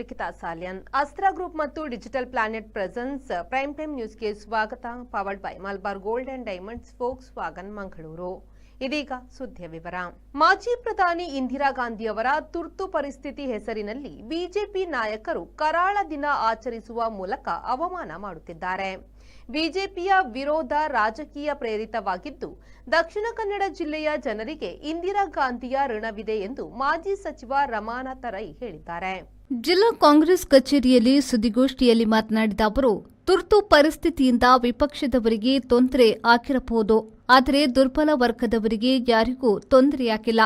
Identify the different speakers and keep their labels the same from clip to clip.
Speaker 1: Likhitha Salian. Astra group ಮತ್ತು digital planet presence, prime time ನ್ಯೂಸ್ಗೆ ಸ್ವಾಗತ. Powered by Malabar gold and diamonds Volkswagen Mangaluru. ಇದೀಗ ಸುದ್ದಿಯ ವಿವರ. ಮಾಜಿ ಪ್ರಧಾನಿ ಇಂದಿರಾ ಗಾಂಧಿಯವರ ತುರ್ತು ಪರಿಸ್ಥಿತಿ ಹೆಸರಿನಲ್ಲಿ ಬಿಜೆಪಿ ನಾಯಕರು ಕರಾಳ ದಿನ ಆಚರಿಸುವ ಮೂಲಕ ಅವಮಾನ ಮಾಡುತ್ತಿದ್ದಾರೆ. ಬಿಜೆಪಿಯ ವಿರೋಧ ರಾಜಕೀಯ ಪ್ರೇರಿತವಾಗಿದ್ದು, ದಕ್ಷಿಣ ಕನ್ನಡ ಜಿಲ್ಲೆಯ ಜನರಿಗೆ ಇಂದಿರಾ ಗಾಂಧಿಯ ಋಣವಿದೆ ಎಂದು ಮಾಜಿ ಸಚಿವ ರಮಾನಾಥ ರೈ ಹೇಳಿದ್ದಾರೆ.
Speaker 2: ಜಿಲ್ಲಾ ಕಾಂಗ್ರೆಸ್ ಕಚೇರಿಯಲ್ಲಿ ಸುದ್ದಿಗೋಷ್ಠಿಯಲ್ಲಿ ಮಾತನಾಡಿದ ಅವರು, ತುರ್ತು ಪರಿಸ್ಥಿತಿಯಿಂದ ವಿಪಕ್ಷದವರಿಗೆ ತೊಂದರೆ ಆಗಿರಬಹುದು, ಆದರೆ ದುರ್ಬಲ ವರ್ಗದವರಿಗೆ ಯಾರಿಗೂ ತೊಂದರೆಯಾಗಿಲ್ಲ.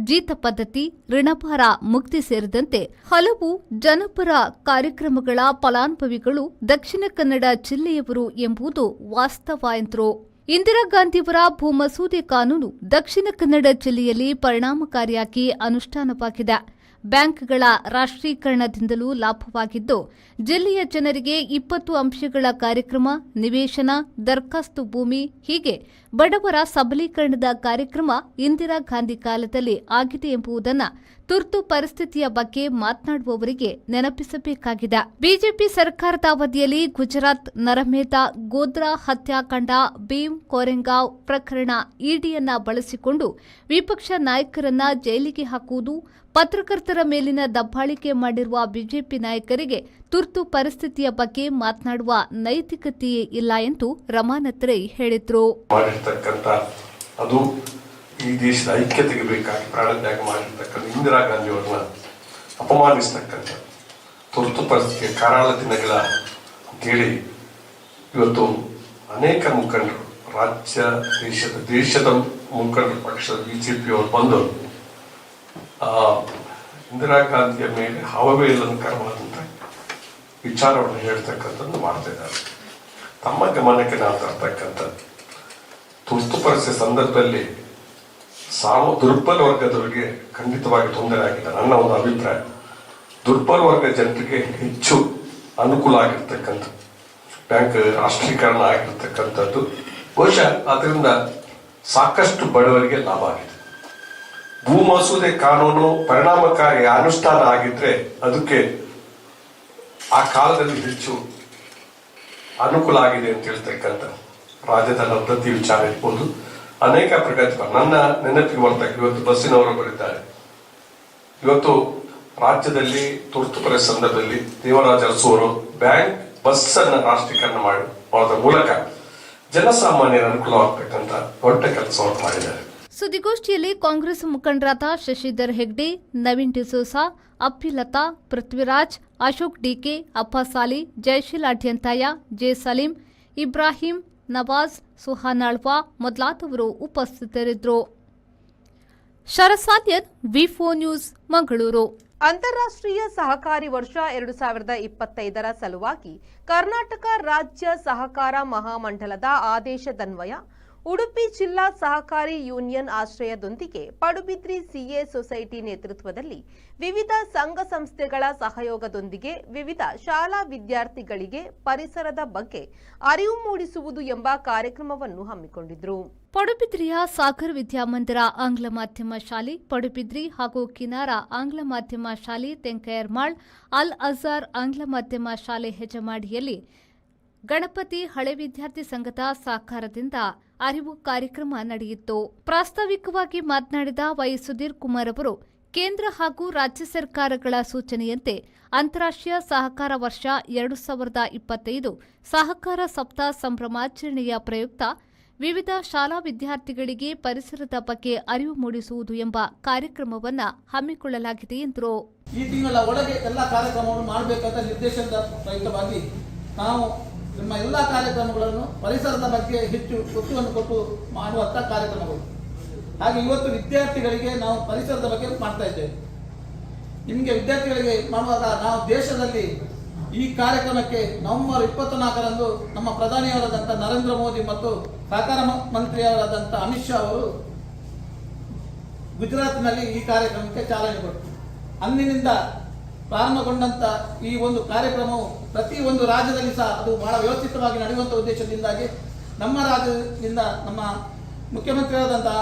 Speaker 2: ಜೀತ ಪದ್ಧತಿ, ಋಣಭಾರ, ಮುಕ್ತಿ ಸೇರಿದಂತೆ ಹಲವು ಜನಪರ ಕಾರ್ಯಕ್ರಮಗಳ ಫಲಾನುಭವಿಗಳು ದಕ್ಷಿಣ ಕನ್ನಡ ಜಿಲ್ಲೆಯವರು ಎಂಬುದು ವಾಸ್ತವ ಎಂದರು. ಇಂದಿರಾ ಗಾಂಧಿಯವರ ಭೂಮಸೂದೆ ಕಾನೂನು ದಕ್ಷಿಣ ಕನ್ನಡ ಜಿಲ್ಲೆಯಲ್ಲಿ ಪರಿಣಾಮಕಾರಿಯಾಗಿ ಅನುಷ್ಠಾನವಾಗಿದೆ. ಬ್ಯಾಂಕ್ಗಳ ರಾಷ್ಟ್ರೀಕರಣದಿಂದಲೂ ಲಾಭವಾಗಿದ್ದು ಜಿಲ್ಲೆಯ ಜನರಿಗೆ ಇಪ್ಪತ್ತು ಅಂಶಗಳ ಕಾರ್ಯಕ್ರಮ ನಿವೇಶನ ದರ್ಖಾಸ್ತು ಭೂಮಿ ಹೀಗೆ ಬಡವರ ಸಬಲೀಕರಣದ ಕಾರ್ಯಕ್ರಮ ಇಂದಿರಾ ಗಾಂಧಿ ಕಾಲದಲ್ಲಿ ಆಗಿದೆ ಎಂಬುದನ್ನು ತುರ್ತು ಪರಿಸ್ಥಿತಿಯ ಬಗ್ಗೆ ಮಾತನಾಡುವವರಿಗೆ ನೆನಪಿಸಬೇಕಾಗಿದೆ. ಬಿಜೆಪಿ ಸರ್ಕಾರದ ಅವಧಿಯಲ್ಲಿ ಗುಜರಾತ್ ನರಮೇಧ ಗೋದ್ರಾ ಹತ್ಯಾಕಾಂಡ, ಭೀಮ್ ಕೋರೆಂಗಾವ್ ಪ್ರಕರಣ ಇಡಿಯನ್ನ ಬಳಸಿಕೊಂಡು ವಿಪಕ್ಷ ನಾಯಕರನ್ನ ಜೈಲಿಗೆ ಹಾಕುವುದು, ಪತ್ರಕರ್ತರ ಮೇಲಿನ ದಬ್ಬಾಳಿಕೆ ಮಾಡಿರುವ ಬಿಜೆಪಿ ನಾಯಕರಿಗೆ ತುರ್ತು ಪರಿಸ್ಥಿತಿಯ ಬಗ್ಗೆ ಮಾತನಾಡುವ ನೈತಿಕತೆಯೇ ಇಲ್ಲ ಎಂದು ರಮಾನತ್ ರೈ ಹೇಳಿದ್ರು.
Speaker 3: ಮಾಡಿರ್ತಕ್ಕಂಥ ಅದು ಈ ದೇಶದ ಐಕ್ಯತೆಗೆ ಬೇಕಾಗಿ ಪ್ರಾಣತ್ಯಾಗ ಮಾಡಿರ್ತಕ್ಕಂಥ ಇಂದಿರಾ ಗಾಂಧಿ ಅವರನ್ನ ಅಪಮಾನಿಸ್ತಕ್ಕಂಥ ತುರ್ತು ಪರಿಸ್ಥಿತಿಯ ಕರಾಳ ದಿನಗಳ ಅಂತೇಳಿ ಇವತ್ತು ಅನೇಕ ಮುಖಂಡರು, ರಾಜ್ಯ, ದೇಶದ ದೇಶದ ಮುಖಂಡರು ಪಕ್ಷದ ಬಿ ಜೆ ಪಿಯವರು ಬಂದು, ಆ, ಇಂದಿರಾ ಗಾಂಧಿಯ ಮೇಲೆ ಹಾವವೇ ಇಲ್ಲಂಕರವಾದಂಥ ವಿಚಾರವನ್ನು ಹೇಳ್ತಕ್ಕಂಥದ್ದು ಮಾಡ್ತಾ ಇದ್ದಾರೆ. ತಮ್ಮ ಗಮನಕ್ಕೆ ನಾವು ತರ್ತಕ್ಕಂಥದ್ದು ತುರ್ತು ಪರಿಸ್ಥಿತಿ ಸಂದರ್ಭದಲ್ಲಿ ಸಾಮ ದುರ್ಬಲ ವರ್ಗದವರಿಗೆ ಖಂಡಿತವಾಗಿ ತೊಂದರೆ ಆಗಿದೆ. ನನ್ನ ಒಂದು ಅಭಿಪ್ರಾಯ. ದುರ್ಬಲ ವರ್ಗ ಜನರಿಗೆ ಹೆಚ್ಚು ಅನುಕೂಲ ಆಗಿರ್ತಕ್ಕಂಥ ಬ್ಯಾಂಕ್ ರಾಷ್ಟ್ರೀಕರಣ ಆಗಿರ್ತಕ್ಕಂಥದ್ದು. ಬಹುಶಃ ಅದರಿಂದ ಸಾಕಷ್ಟು ಬಡವರಿಗೆ ಲಾಭ ಆಗಿದೆ. ಭೂ ಮಸೂದೆ ಕಾನೂನು ಪರಿಣಾಮಕಾರಿ ಅನುಷ್ಠಾನ ಆಗಿದ್ರೆ ಅದಕ್ಕೆ ಆ ಕಾಲದಲ್ಲಿ ಹೆಚ್ಚು ಅನುಕೂಲ ಆಗಿದೆ ಅಂತ ಹೇಳ್ತಕ್ಕಂಥ ರಾಜ್ಯದ ಲಬ್ಧತಿ ವಿಚಾರ ಇರ್ಬೋದು ಅನೇಕ ಪ್ರಗತಿ ನನ್ನ ನೆನಪಿಗೆ ಬರ್ತಕ್ಕ ಇವತ್ತು ಬಸ್ಸಿನವರು ಬರೀತಾರೆ. ಇವತ್ತು ರಾಜ್ಯದಲ್ಲಿ, ತುರ್ತು ಪರಿಸ್ಥಿತಿ ಸಂದರ್ಭದಲ್ಲಿ ದೇವರಾಜ ಅರಸುವರು ಬ್ಯಾಂಕ್ ಬಸ್ ಅನ್ನ ರಾಷ್ಟ್ರೀಕರಣ ಮಾಡಿ ಮಾಡೋದ್ರ ಮೂಲಕ ಜನಸಾಮಾನ್ಯರ ಅನುಕೂಲವಾಗ್ತಕ್ಕಂಥ ದೊಡ್ಡ ಕೆಲಸವನ್ನು ಮಾಡಿದ್ದಾರೆ.
Speaker 2: ಸುದ್ದಿಗೋಷ್ಠಿಯಲ್ಲಿ ಕಾಂಗ್ರೆಸ್ ಮುಖಂಡರಾದ ಶಶಿಧರ್ ಹೆಗ್ಡೆ, ನವೀನ್ ಡಿಸೋಸಾ, ಅಪ್ಪಿಲತಾ, ಪೃಥ್ವಿರಾಜ್, ಅಶೋಕ್ ಡಿಕೆ ಅಪ್ಪಾಸಾಲಿ ಜಯಶೀಲ್ ಅಡ್ಯಂತಾಯ ಜೆ ಸಲೀಂ, ಇಬ್ರಾಹಿಂ ನವಾಜ್ ಸುಹಾನಾಳ್ವಾ ಮೊದಲಾದವರು ಉಪಸ್ಥಿತರಿದ್ದರು. ಶರಸಾದ್ಯನ್ ವಿಫೋ ನ್ಯೂಸ್, ಮಂಗಳೂರು.
Speaker 1: ಅಂತಾರಾಷ್ಟ್ರೀಯ ಸಹಕಾರಿ ವರ್ಷ ಎರಡು ಸಾವಿರದ ಇಪ್ಪತ್ತೈದರ ಸಲುವಾಗಿ ಕರ್ನಾಟಕ ರಾಜ್ಯ ಸಹಕಾರ ಮಹಾಮಂಡಲದ ಆದೇಶದನ್ವಯ ಉಡುಪಿ ಜಿಲ್ಲಾ ಸಹಕಾರಿ ಯೂನಿಯನ್ ಆಶ್ರಯದೊಂದಿಗೆ ಪಡುಬಿದ್ರಿ ಸಿಎ ಸೊಸೈಟಿ ನೇತೃತ್ವದಲ್ಲಿ ವಿವಿಧ ಸಂಘ ಸಂಸ್ಥೆಗಳ ಸಹಯೋಗದೊಂದಿಗೆ ವಿವಿಧ ಶಾಲಾ ವಿದ್ಯಾರ್ಥಿಗಳಿಗೆ ಪರಿಸರದ ಬಗ್ಗೆ ಅರಿವು ಮೂಡಿಸುವುದು ಎಂಬ ಕಾರ್ಯಕ್ರಮವನ್ನು ಹಮ್ಮಿಕೊಂಡಿದ್ರು.
Speaker 2: ಪಡುಬಿದ್ರಿಯ ಸಾಗರ್ ವಿದ್ಯಾಮಂದಿರ ಆಂಗ್ಲ ಮಾಧ್ಯಮ ಶಾಲೆ, ಪಡುಬಿದ್ರಿ ಹಾಗೂ ಕಿನಾರ ಆಂಗ್ಲ ಮಾಧ್ಯಮ ಶಾಲೆ ತೆಂಕಯರ್ಮಾಳ್, ಅಲ್ ಅಜಾರ್ ಆಂಗ್ಲ ಮಾಧ್ಯಮ ಶಾಲೆ ಹೆಜಮಾಡಿಯಲ್ಲಿ ಗಣಪತಿ ಹಳೆ ವಿದ್ಯಾರ್ಥಿ ಸಂಘದ ಸಹಕಾರದಿಂದ ಅರಿವು ಕಾರ್ಯಕ್ರಮ ನಡೆಯಿತು. ಪ್ರಾಸ್ತಾವಿಕವಾಗಿ ಮಾತನಾಡಿದ ವೈ ಸುಧೀರ್ ಕುಮಾರ್ ಅವರು, ಕೇಂದ್ರ ಹಾಗೂ ರಾಜ್ಯ ಸರ್ಕಾರಗಳ ಸೂಚನೆಯಂತೆ ಅಂತಾರಾಷ್ಟ್ರೀಯ ಸಹಕಾರ ವರ್ಷ ಎರಡು ಸಾವಿರದ ಇಪ್ಪತ್ತೈದು ಸಹಕಾರ ಸಪ್ತಾಹ ಸಂಭ್ರಮಾಚರಣೆಯ ಪ್ರಯುಕ್ತ ವಿವಿಧ ಶಾಲಾ ವಿದ್ಯಾರ್ಥಿಗಳಿಗೆ ಪರಿಸರದ ಬಗ್ಗೆ ಅರಿವು ಮೂಡಿಸುವುದು ಎಂಬ ಕಾರ್ಯಕ್ರಮವನ್ನು ಹಮ್ಮಿಕೊಳ್ಳಲಾಗಿದೆ ಎಂದರು.
Speaker 4: ಈ ತಿಂಗಳ ಒಳಗೆ ಎಲ್ಲ ಕಾರ್ಯಕ್ರಮವನ್ನು ಮಾಡಬೇಕಂತ ನಿರ್ದೇಶನದ ಪ್ರಯುಕ್ತವಾಗಿ ನಾವು ನಮ್ಮ ಎಲ್ಲ ಕಾರ್ಯಕ್ರಮಗಳನ್ನು ಪರಿಸರದ ಬಗ್ಗೆ ಹೆಚ್ಚು ಒತ್ತುವನ್ನು ಕೊಟ್ಟು ಮಾಡುವಂಥ ಕಾರ್ಯಕ್ರಮಗಳು. ಹಾಗೆ ಇವತ್ತು ವಿದ್ಯಾರ್ಥಿಗಳಿಗೆ ನಾವು ಪರಿಸರದ ಬಗ್ಗೆ ಮಾಡ್ತಾ ಇದ್ದೇವೆ. ನಿಮಗೆ ವಿದ್ಯಾರ್ಥಿಗಳಿಗೆ ಮಾಡುವಾಗ ನಾವು ದೇಶದಲ್ಲಿ ಈ ಕಾರ್ಯಕ್ರಮಕ್ಕೆ ನವೆಂಬರ್ ಇಪ್ಪತ್ನಾಲ್ಕರಂದು ನಮ್ಮ ಪ್ರಧಾನಿಯವರಾದಂಥ ನರೇಂದ್ರ ಮೋದಿ ಮತ್ತು ಸಹಕಾರ ಮಂತ್ರಿಯವರಾದಂಥ ಅಮಿತ್ ಶಾ ಅವರು ಗುಜರಾತ್ನಲ್ಲಿ ಈ ಕಾರ್ಯಕ್ರಮಕ್ಕೆ ಚಾಲನೆ ಕೊಟ್ಟರು. ಅಂದಿನಿಂದ ಪ್ರಾರಂಭಗೊಂಡಂತ ಈ ಒಂದು ಕಾರ್ಯಕ್ರಮವು ಪ್ರತಿ ಒಂದು ರಾಜ್ಯದಲ್ಲಿ ಸಹ ಅದು ಬಹಳ ವ್ಯವಸ್ಥಿತವಾಗಿ ನಡೆಯುವಂಥ ಉದ್ದೇಶದಿಂದಾಗಿ ನಮ್ಮ ರಾಜ್ಯದಿಂದ ನಮ್ಮ ಮುಖ್ಯಮಂತ್ರಿಯಾದಂತಹ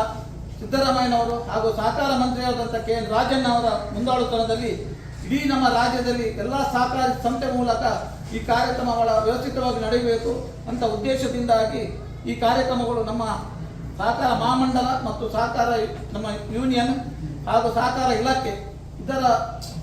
Speaker 4: ಸಿದ್ದರಾಮಯ್ಯನವರು ಹಾಗೂ ಸಹಕಾರ ಮಂತ್ರಿಯಾದಂಥ ಕೆ ಎನ್ ರಾಜಣ್ಣ ಅವರ ಮುಂದಾಳುತನದಲ್ಲಿ ಇಡೀ ನಮ್ಮ ರಾಜ್ಯದಲ್ಲಿ ಎಲ್ಲ ಸಹಕಾರ ಸಂಸ್ಥೆ ಮೂಲಕ ಈ ಕಾರ್ಯಕ್ರಮ ಬಹಳ ವ್ಯವಸ್ಥಿತವಾಗಿ ನಡೆಯಬೇಕು ಅಂತ ಉದ್ದೇಶದಿಂದಾಗಿ ಈ ಕಾರ್ಯಕ್ರಮಗಳು ನಮ್ಮ ಸಹಕಾರ ಮಹಾಮಂಡಲ ಮತ್ತು ಸಹಕಾರ ನಮ್ಮ ಯೂನಿಯನ್ ಹಾಗೂ ಸಹಕಾರ ಇಲಾಖೆ ಇದರ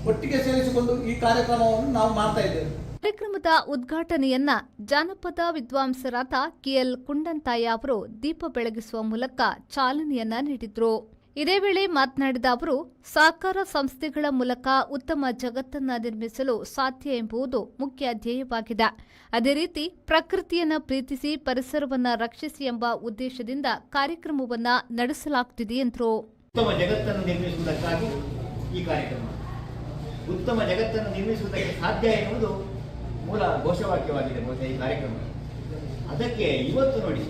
Speaker 4: ಒಟ್ಟಿಗೆ ಸೇರಿಸಿಕೊಂಡು ಈ ಕಾರ್ಯಕ್ರಮವನ್ನು ನಾವು ಮಾಡ್ತಾ ಇದ್ದೇವೆ.
Speaker 2: ಕಾರ್ಯಕ್ರಮದ ಉದ್ಘಾಟನೆಯನ್ನ ಜಾನಪದ ವಿದ್ವಾಂಸರಾದ ಕೆಎಲ್ ಕುಂಡಂತಾಯ ಅವರು ದೀಪ ಬೆಳಗಿಸುವ ಮೂಲಕ ಚಾಲನೆಯನ್ನ ನೀಡಿದ್ರು. ಇದೇ ವೇಳೆ ಮಾತನಾಡಿದ ಅವರು ಸಹಕಾರ ಸಂಸ್ಥೆಗಳ ಮೂಲಕ ಉತ್ತಮ ಜಗತ್ತನ್ನ ನಿರ್ಮಿಸಲು ಸಾಧ್ಯ ಎಂಬುದು ಮುಖ್ಯ ಧ್ಯೇಯವಾಗಿದೆ. ಅದೇ ರೀತಿ ಪ್ರಕೃತಿಯನ್ನ ಪ್ರೀತಿಸಿ ಪರಿಸರವನ್ನು ರಕ್ಷಿಸಿ ಎಂಬ ಉದ್ದೇಶದಿಂದ ಕಾರ್ಯಕ್ರಮವನ್ನ ನಡೆಸಲಾಗುತ್ತಿದೆ ಎಂದರು.
Speaker 5: ಉತ್ತಮ ಜಗತ್ತನ್ನು ನಿರ್ಮಿಸುವುದಕ್ಕಾಗಿ ಈ ಕಾರ್ಯಕ್ರಮ. ಉತ್ತಮ ಜಗತ್ತನ್ನು ನಿರ್ಮಿಸುವುದಕ್ಕೆ ಸಾಧ್ಯ ಎನ್ನುವುದು ಮೂಲ ಘೋಷವಾಕ್ಯವಾಗಿದೆ ಬಹುಶಃ ಈ ಕಾರ್ಯಕ್ರಮ ಅದಕ್ಕೆ ಇವತ್ತು ನೋಡಿ,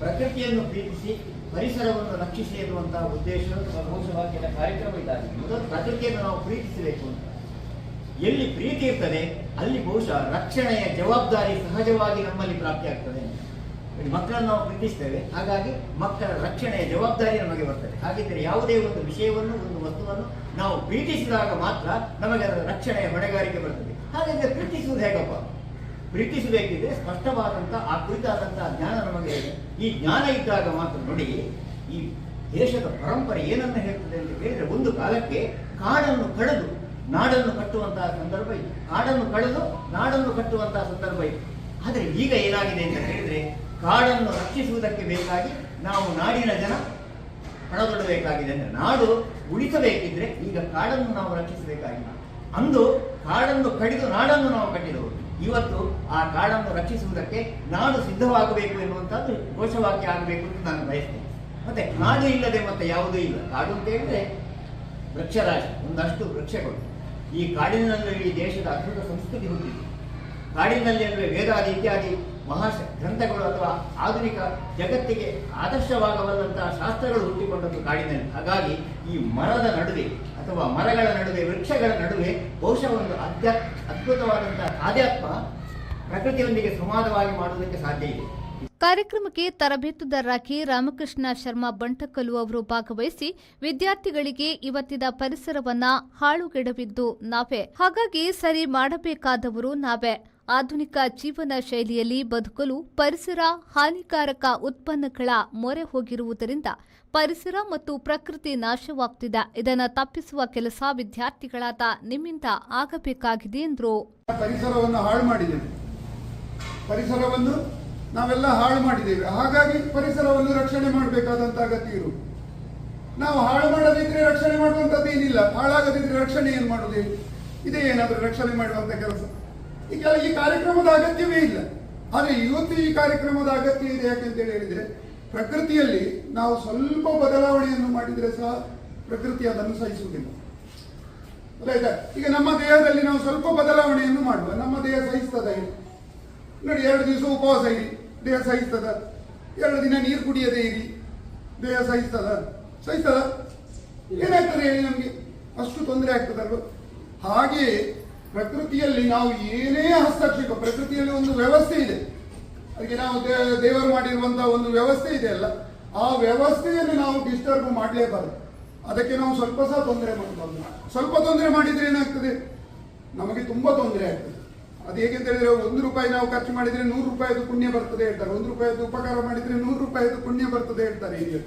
Speaker 5: ಪ್ರಕೃತಿಯನ್ನು ಪ್ರೀತಿಸಿ, ಪರಿಸರವನ್ನು ರಕ್ಷಿಸಿ ಎನ್ನುವಂತಹ ಉದ್ದೇಶ ಘೋಷವಾಕ್ಯದ ಕಾರ್ಯಕ್ರಮ ಇದಾಗಿದೆ. ಮೊದಲು ಪ್ರಕೃತಿಯನ್ನು ನಾವು ಪ್ರೀತಿಸಬೇಕು ಅಂತ. ಎಲ್ಲಿ ಪ್ರೀತಿ ಇರ್ತದೆ, ಅಲ್ಲಿ ಬಹುಶಃ ರಕ್ಷಣೆಯ ಜವಾಬ್ದಾರಿ ಸಹಜವಾಗಿ ನಮ್ಮಲ್ಲಿ ಪ್ರಾಪ್ತಿಯಾಗ್ತದೆ ಮಕ್ಕಳನ್ನು ನಾವು ಪ್ರೀತಿಸ್ತೇವೆ, ಹಾಗಾಗಿ ಮಕ್ಕಳ ರಕ್ಷಣೆಯ ಜವಾಬ್ದಾರಿ ನಮಗೆ ಬರ್ತದೆ. ಹಾಗಿದ್ದರೆ ಯಾವುದೇ ಒಂದು ವಿಷಯವನ್ನು, ಒಂದು ವಸ್ತುವನ್ನು ನಾವು ಪ್ರೀತಿಸಿದಾಗ ಮಾತ್ರ ನಮಗೆ ಅದರ ರಕ್ಷಣೆಯ ಹೊಣೆಗಾರಿಕೆ ಬರ್ತದೆ. ಹಾಗಾದ್ರೆ ಪ್ರೀತಿಸುವುದು ಹೇಗಪ್ಪ? ಪ್ರೀತಿಸಬೇಕಿದ್ರೆ ಸ್ಪಷ್ಟವಾದಂತಹ ಆ ಕುರಿತಾದಂತಹ ಜ್ಞಾನ ನಮಗೆ. ಈ ಜ್ಞಾನ ಇದ್ದಾಗ ಮಾತ್ರ ನೋಡಿ, ಈ ದೇಶದ ಪರಂಪರೆ ಏನನ್ನು ಹೇಳ್ತದೆ ಅಂತ ಹೇಳಿದ್ರೆ ಒಂದು ಕಾಲಕ್ಕೆ ಕಾಡನ್ನು ಕಳೆದು ನಾಡನ್ನು ಕಟ್ಟುವಂತಹ ಸಂದರ್ಭ ಇತ್ತು. ಕಾಡನ್ನು ಕಳೆದು ನಾಡನ್ನು ಕಟ್ಟುವಂತಹ ಸಂದರ್ಭ ಇತ್ತು. ಆದರೆ ಈಗ ಏನಾಗಿದೆ ಅಂತ ಹೇಳಿದ್ರೆ ಕಾಡನ್ನು ರಕ್ಷಿಸುವುದಕ್ಕೆ ಬೇಕಾಗಿ ನಾವು ನಾಡಿನ ಜನ ಹಣದೊಡಬೇಕಾಗಿದೆ ಅಂದ್ರೆ ನಾಡು ಉಳಿಸಬೇಕಿದ್ರೆ ಈಗ ಕಾಡನ್ನು ನಾವು ರಕ್ಷಿಸಬೇಕಾಗಿಲ್ಲ. ಅಂದು ಕಾಡನ್ನು ಕಡಿದು ನಾಡನ್ನು ನಾವು ಕಟ್ಟಿದವರು ಇವತ್ತು ಆ ಕಾಡನ್ನು ರಕ್ಷಿಸುವುದಕ್ಕೆ ನಾಡು ಸಿದ್ಧವಾಗಬೇಕು ಎನ್ನುವಂಥದ್ದು ಘೋಷವಾಕ್ಯ ಆಗಬೇಕು ಅಂತ ನಾನು ಬಯಸ್ತೇನೆ. ಮತ್ತೆ ನಾಡು ಇಲ್ಲದೆ ಮತ್ತೆ ಯಾವುದೂ ಇಲ್ಲ. ಕಾಡು ಅಂತ ಹೇಳಿದ್ರೆ ವೃಕ್ಷರಾಶಿ ಒಂದಷ್ಟು ವೃಕ್ಷಗಳು. ಈ ಕಾಡಿನಲ್ಲಿ ಈ ದೇಶದ ಅದ್ಭುತ ಸಂಸ್ಕೃತಿ ಹೊಂದಿದೆ. ಕಾಡಿನಲ್ಲಿ ಅಂದರೆ ವೇದಾದಿ ಇತ್ಯಾದಿ ಮಹಾ ಗ್ರಂಥಗಳು ಅಥವಾ ಆಧುನಿಕ ಜಗತ್ತಿಗೆ ಆದರ್ಶವಾಗಬಲ್ಲಂತಹ ಶಾಸ್ತ್ರಗಳು ಹುಟ್ಟಿಕೊಂಡದ್ದು ಕಾಡಿನಲ್ಲಿ ಹಾಗಾಗಿ ಈ ಮರದ ನಡುವೆ ಅಥವಾ ಮರಗಳ ನಡುವೆ, ವೃಕ್ಷಗಳ ನಡುವೆ ಬಹುಶಃ ಒಂದು ಅಧ್ಯ ಅದ್ಭುತವಾದಂತಹ ಆಧ್ಯಾತ್ಮ ಪ್ರಕೃತಿಯೊಂದಿಗೆ ಸಂವಾದವಾಗಿ ಮಾಡುವುದಕ್ಕೆ ಸಾಧ್ಯ ಇದೆ.
Speaker 2: ಕಾರ್ಯಕ್ರಮಕ್ಕೆ ತರಬೇತುದಾರರಾಗಿ ರಾಮಕೃಷ್ಣ ಶರ್ಮಾ ಬಂಟಕಲ್ಲು ಅವರು ಭಾಗವಹಿಸಿ ವಿದ್ಯಾರ್ಥಿಗಳಿಗೆ ಇವತ್ತಿನ ಪರಿಸರವನ್ನ ಹಾಳುಗೆಡವಿದ್ದು ನಾವೇ. ಹಾಗಾಗಿ ಸರಿ ಮಾಡಬೇಕಾದವರು ನಾವೇ. ಆಧುನಿಕ ಜೀವನ ಶೈಲಿಯಲ್ಲಿ ಬದುಕಲು ಪರಿಸರ ಹಾನಿಕಾರಕ ಉತ್ಪನ್ನಗಳ ಮೊರೆ ಹೋಗಿರುವುದರಿಂದ ಪರಿಸರ ಮತ್ತು ಪ್ರಕೃತಿ ನಾಶವಾಗ್ತಿದೆ. ಇದನ್ನು ತಪ್ಪಿಸುವ ಕೆಲಸ ವಿದ್ಯಾರ್ಥಿಗಳಾದ ನಿಮ್ಮಿಂದ ಆಗಬೇಕಾಗಿದೆ ಎಂದರು.
Speaker 6: ಪರಿಸರವನ್ನು ಹಾಳು ಮಾಡಿದ್ದೇವೆ. ಪರಿಸರವನ್ನು ನಾವೆಲ್ಲ ಹಾಳು ಮಾಡಿದ್ದೇವೆ. ಹಾಗಾಗಿ ಪರಿಸರವನ್ನು ರಕ್ಷಣೆ ಮಾಡಬೇಕಾದಂತ ಅಗತ್ಯ ಇರು ನಾವು ಹಾಳು ಮಾಡದಿದ್ರೆ ರಕ್ಷಣೆ ಮಾಡುವಂತದ್ದು ಏನಿಲ್ಲ ಹಾಳಾಗದಿದ್ರೆ ರಕ್ಷಣೆ ಏನು ಮಾಡುದು ಇದೇ ಏನಾದ್ರೂ ರಕ್ಷಣೆ ಮಾಡುವಂತ ಕೆಲಸ. ಈ ಕೆಲ ಈ ಕಾರ್ಯಕ್ರಮದ ಅಗತ್ಯವೇ ಇಲ್ಲ. ಆದರೆ ಇವತ್ತು ಈ ಕಾರ್ಯಕ್ರಮದ ಅಗತ್ಯ ಇದೆ ಯಾಕೆಂತ ಹೇಳಿದ್ರೆ, ಪ್ರಕೃತಿಯಲ್ಲಿ ನಾವು ಸ್ವಲ್ಪ ಬದಲಾವಣೆಯನ್ನು ಮಾಡಿದ್ರೆ ಸಹ ಪ್ರಕೃತಿ ಅದನ್ನು ಸಹಿಸುವುದಿಲ್ಲ. ಆಯ್ತಾ ಈಗ ನಮ್ಮ ದೇಹದಲ್ಲಿ ನಾವು ಸ್ವಲ್ಪ ಬದಲಾವಣೆಯನ್ನು ಮಾಡುವ. ನಮ್ಮ ದೇಹ ಸಹಿಸ್ತದ? ನೋಡಿ, ಎರಡು ದಿವಸ ಉಪವಾಸ ಇರಿ. ದೇಹ ಸಹಿಸ್ತದ? ಎರಡು ದಿನ ನೀರು ಕುಡಿಯದೇ ಇರಿ. ದೇಹ ಸಹಿಸ್ತದ? ಸಹಿಸ್ತದ? ಏನಾಗ್ತದೆ ಹೇಳಿ ನಮಗೆ? ಅಷ್ಟು ತೊಂದರೆ ಆಗ್ತದಲ್ವ? ಹಾಗೆಯೇ ಪ್ರಕೃತಿಯಲ್ಲಿ ನಾವು ಏನೇ ಹಸ್ತಕ್ಷೇಪ, ಪ್ರಕೃತಿಯಲ್ಲಿ ಒಂದು ವ್ಯವಸ್ಥೆ ಇದೆ. ಅದಕ್ಕೆ ನಾವು ದೇವರು ಮಾಡಿರುವಂತಹ ಒಂದು ವ್ಯವಸ್ಥೆ ಇದೆ ಅಲ್ಲ, ಆ ವ್ಯವಸ್ಥೆಯಲ್ಲಿ ನಾವು ಡಿಸ್ಟರ್ಬ್ ಮಾಡಲೇಬಾರದು. ಅದಕ್ಕೆ ನಾವು ಸ್ವಲ್ಪ ಸಹ ತೊಂದರೆ ಮಾಡಬಾರ್ದು. ಸ್ವಲ್ಪ ತೊಂದರೆ ಮಾಡಿದ್ರೆ ಏನಾಗ್ತದೆ? ನಮಗೆ ತುಂಬಾ ತೊಂದರೆ ಆಗ್ತದೆ. ಅದು ಹೇಗೆ ಅಂತ ಹೇಳಿದ್ರೆ, ಒಂದು ರೂಪಾಯಿ ನಾವು ಖರ್ಚು ಮಾಡಿದ್ರೆ ನೂರು ರೂಪಾಯಿದು ಪುಣ್ಯ ಬರ್ತದೆ ಹೇಳ್ತಾರೆ. ಒಂದು ರೂಪಾಯಿದು ಉಪಕಾರ ಮಾಡಿದ್ರೆ ನೂರು ರೂಪಾಯಿದು ಪುಣ್ಯ ಬರ್ತದೆ ಹೇಳ್ತಾರೆ ಹಿರಿಯರು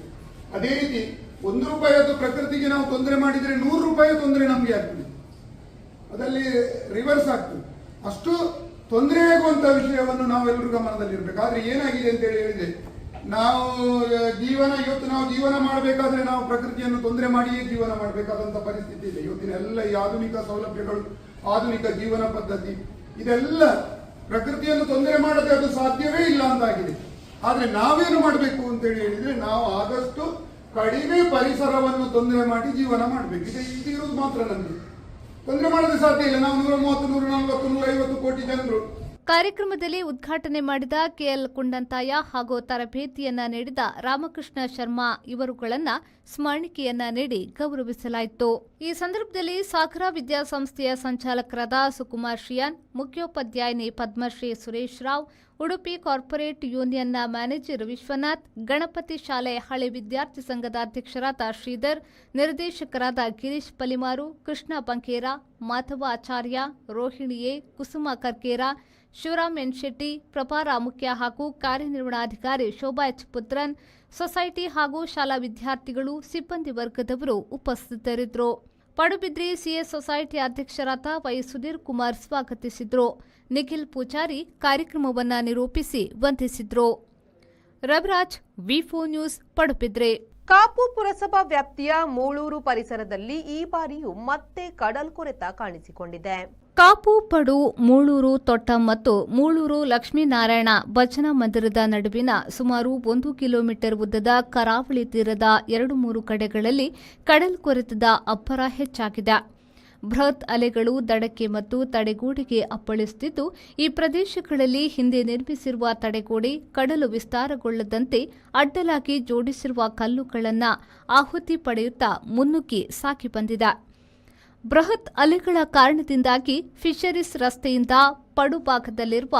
Speaker 6: ಅದೇ ರೀತಿ ಒಂದು ರೂಪಾಯಿಯದ್ದು ಪ್ರಕೃತಿಗೆ ನಾವು ತೊಂದರೆ ಮಾಡಿದ್ರೆ ನೂರು ರೂಪಾಯಿ ತೊಂದರೆ ನಮಗೆ ಆಗ್ತದೆ. ಅದರಲ್ಲಿ ರಿವರ್ಸ್ ಆಗ್ತದೆ. ಅಷ್ಟು ತೊಂದರೆ ಆಗುವಂಥ ವಿಷಯವನ್ನು ನಾವೆಲ್ಲರೂ ಗಮನದಲ್ಲಿರ್ಬೇಕು. ಆದ್ರೆ ಏನಾಗಿದೆ ಅಂತ ಹೇಳಿ ಹೇಳಿದ್ರೆ, ನಾವು ಜೀವನ, ಇವತ್ತು ನಾವು ಜೀವನ ಮಾಡಬೇಕಾದ್ರೆ ನಾವು ಪ್ರಕೃತಿಯನ್ನು ತೊಂದರೆ ಮಾಡಿಯೇ ಜೀವನ ಮಾಡಬೇಕಾದಂತ ಪರಿಸ್ಥಿತಿ ಇದೆ. ಇವತ್ತಿನ ಎಲ್ಲ ಈ ಆಧುನಿಕ ಸೌಲಭ್ಯಗಳು, ಆಧುನಿಕ ಜೀವನ ಪದ್ಧತಿ, ಇದೆಲ್ಲ ಪ್ರಕೃತಿಯನ್ನು ತೊಂದರೆ ಮಾಡದೆ ಅದು ಸಾಧ್ಯವೇ ಇಲ್ಲ ಅಂತಾಗಿದೆ. ಆದ್ರೆ ನಾವೇನು ಮಾಡಬೇಕು ಅಂತ ಹೇಳಿ ಹೇಳಿದ್ರೆ, ನಾವು ಆದಷ್ಟು ಕಡಿಮೆ ಪರಿಸರವನ್ನು ತೊಂದರೆ ಮಾಡಿ ಜೀವನ ಮಾಡಬೇಕು. ಇದು ಇದು ಇರುವುದು ಮಾತ್ರ ನಮಗೆ. ತೊಂದರೆ ಮಾಡಲು ಸಾಧ್ಯ ಇಲ್ಲ. ನಾವು ನೂರ ಮೂವತ್ತು, ನೂರ ನಲವತ್ತು, ನೂರ ಐವತ್ತು ಕೋಟಿ ಜನರು.
Speaker 2: ಕಾರ್ಯಕ್ರಮದಲ್ಲಿ ಉದ್ಘಾಟನೆ ಮಾಡಿದ ಕೆಎಲ್ ಕುಂಡಂತಾಯ ಹಾಗೂ ತರಬೇತಿಯನ್ನ ನೀಡಿದ ರಾಮಕೃಷ್ಣ ಶರ್ಮಾ ಇವರುಗಳನ್ನ ಸ್ಮರಣಿಕೆಯನ್ನ ನೀಡಿ ಗೌರವಿಸಲಾಯಿತು. ಈ ಸಂದರ್ಭದಲ್ಲಿ ಸಾಗರ ವಿದ್ಯಾಸಂಸ್ಥೆಯ ಸಂಚಾಲಕರಾದ ಸುಕುಮಾರ್ ಶಿಯಾನ್ ಮುಖ್ಯೋಪಾಧ್ಯಾಯಿನಿ ಪದ್ಮಶ್ರೀ ಸುರೇಶ್ ರಾವ್ ಉಡುಪಿ ಕಾರ್ಪೊರೇಟ್ ಯೂನಿಯನ್ನ ಮ್ಯಾನೇಜರ್ ವಿಶ್ವನಾಥ್, ಗಣಪತಿ ಶಾಲೆ ಹಳೆ ವಿದ್ಯಾರ್ಥಿ ಸಂಘದ ಅಧ್ಯಕ್ಷರಾದ ಶ್ರೀಧರ್, ನಿರ್ದೇಶಕರಾದ ಗಿರೀಶ್ ಪಲಿಮಾರು, ಕೃಷ್ಣ ಪಂಕೇರ, ಮಾಧವ ಆಚಾರ್ಯ ರೋಹಿಣಿಯೇ ಕುಸುಮ ಕರ್ಕೇರ, ಶಿವರಾಮ್ ಎನ್ ಶೆಟ್ಟಿ ಪ್ರಪಾರ ಮುಖ್ಯ ಹಾಗೂ ಕಾರ್ಯನಿರ್ವಹಣಾಧಿಕಾರಿ ಶೋಭಾ ಎಚ್ ಪುತ್ರನ್, ಸೊಸೈಟಿ ಹಾಗೂ ಶಾಲಾ ವಿದ್ಯಾರ್ಥಿಗಳು, ಸಿಬ್ಬಂದಿ ವರ್ಗದವರು ಉಪಸ್ಥಿತರಿದ್ದರು. ಪಡುಬಿದ್ರಿ ಸಿಎಸ್ ಸೊಸೈಟಿ ಅಧ್ಯಕ್ಷರಾದ ವೈ ಸುಧೀರ್ ಕುಮಾರ್ ಸ್ವಾಗತಿಸಿದ್ರು. ನಿಖಿಲ್ ಪೂಜಾರಿ ಕಾರ್ಯಕ್ರಮವನ್ನು ನಿರೂಪಿಸಿ ವಂದಿಸಿದರು. Raviraj, v four news, Padubidri.
Speaker 1: Kapu ಪುರಸಭಾ ವ್ಯಾಪ್ತಿಯ ಮೂಳೂರು ಪರಿಸರದಲ್ಲಿ ಈ ಬಾರಿಯೂ ಮತ್ತೆ ಕಡಲ್ಕೊರೆತ ಕಾಣಿಸಿಕೊಂಡಿದೆ.
Speaker 2: ಕಾಪು, ಪಡು, ಮೂಳೂರು, ತೊಟ್ಟ ಮತ್ತು ಮೂಳೂರು ಲಕ್ಷ್ಮೀನಾರಾಯಣ ಭಜನ ಮಂದಿರದ ನಡುವಿನ ಸುಮಾರು ಒಂದು ಕಿಲೋಮೀಟರ್ ಉದ್ದದ ಕರಾವಳಿ ತೀರದ ಎರಡು ಮೂರು ಕಡೆಗಳಲ್ಲಿ ಕಡಲ್ಕೊರೆತದ ಅಬ್ಬರ ಹೆಚ್ಚಾಗಿದೆ. ಬೃಹತ್ ಅಲೆಗಳು ದಡಕ್ಕೆ ಮತ್ತು ತಡೆಗೋಡೆಗೆ ಅಪ್ಪಳಿಸುತ್ತಿದ್ದು, ಈ ಪ್ರದೇಶಗಳಲ್ಲಿ ಹಿಂದೆ ನಿರ್ಮಿಸಿರುವ ತಡೆಗೋಡೆ ಕಡಲು ವಿಸ್ತಾರಗೊಳ್ಳದಂತೆ ಅಡ್ಡಲಾಗಿ ಜೋಡಿಸಿರುವ ಕಲ್ಲುಗಳನ್ನು ಆಹುತಿ ಪಡೆಯುತ್ತಾ ಮುನ್ನುಗ್ಗಿ ಸಾಕಿ ಬಂದಿದೆ. ಬೃಹತ್ ಅಲೆಗಳ ಕಾರಣದಿಂದಾಗಿ ಫಿಷರೀಸ್ ರಸ್ತೆಯಿಂದ ಪಡುಭಾಗದಲ್ಲಿರುವ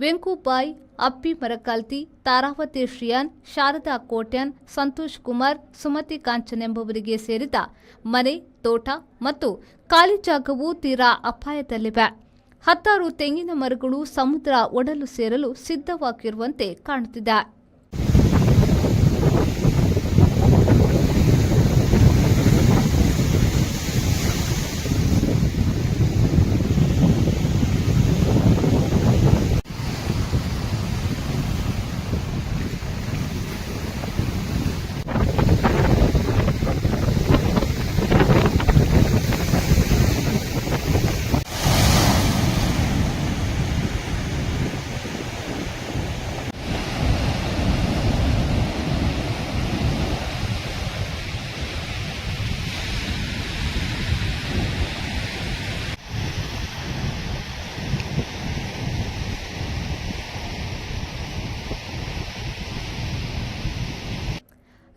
Speaker 2: ವೆಂಕುಬಾಯ್, ಅಪ್ಪಿ ಮರಕಾಲ್ತಿ, ತಾರಾವತಿ ಶ್ರಿಯಾನ್, ಶಾರದಾ ಕೋಟ್ಯಾನ್, ಸಂತೋಷ್ ಕುಮಾರ್, ಸುಮತಿ ಕಾಂಚನ್ ಎಂಬುವರಿಗೆ ಸೇರಿದ ಮನೆ, ತೋಟ ಮತ್ತು ಖಾಲಿ ಜಾಗವು ತೀರಾ ಅಪಾಯದಲ್ಲಿವೆ. ಹತ್ತಾರು ತೆಂಗಿನ ಮರಗಳು ಸಮುದ್ರ ಒಡಲು ಸೇರಲು ಸಿದ್ಧವಾಗಿರುವಂತೆ ಕಾಣುತ್ತಿದೆ.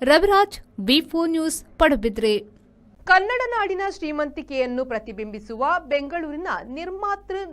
Speaker 2: Raviraj v four news Padubidri.
Speaker 1: Kannada ನಾಡಿನ ಶ್ರೀಮಂತಿಕೆಯನ್ನು ಪ್ರತಿಬಿಂಬಿಸುವ ಬೆಂಗಳೂರಿನ ನಿರ್ಮಾತೃ